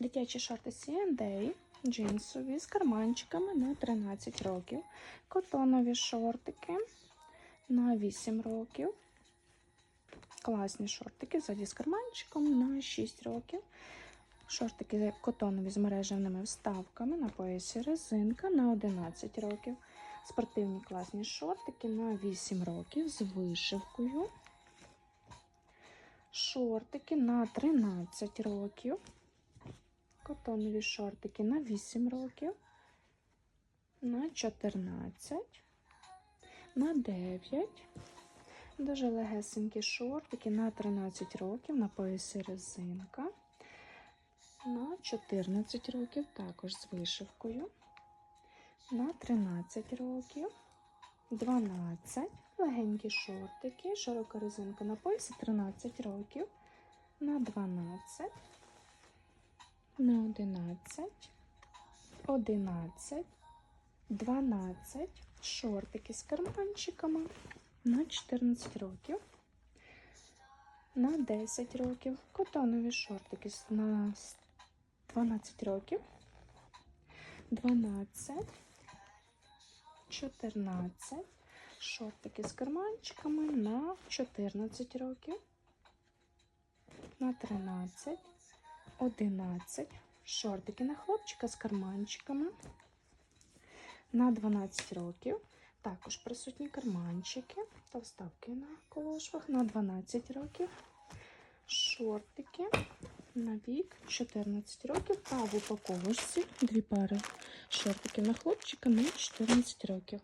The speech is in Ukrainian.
Дитячі шорти C&A, джинсові з карманчиками на 13 років. Котонові шортики на 8 років. Класні шортики ззаді з карманчиком на 6 років. Шортики котонові з мережевними вставками на поясі резинка на 11 років. Спортивні класні шортики на 8 років з вишивкою. Шортики на 13 років. Котонові шортики на 8 років. На 14. На 9. Дуже легесенькі шортики на 13 років. На поясі резинка. На 14 років також з вишивкою. На 13 років. 12. Легенькі шортики. Широка резинка на поясі 13 років. На 12. На 11. 11. 12. Шортики з карманчиками. На 14 років. На 10 років. Котонові шортики на 12 років. 12. 14. Шортики з карманчиками на 14 років. На 13. 11. Шортики на хлопчика з карманчиками. На 12 років. Також присутні карманчики та вставки на колошвах на 12 років. Шортики на вік 14 років. Та в упаковочці дві пари шортиків на хлопчика на 14 років.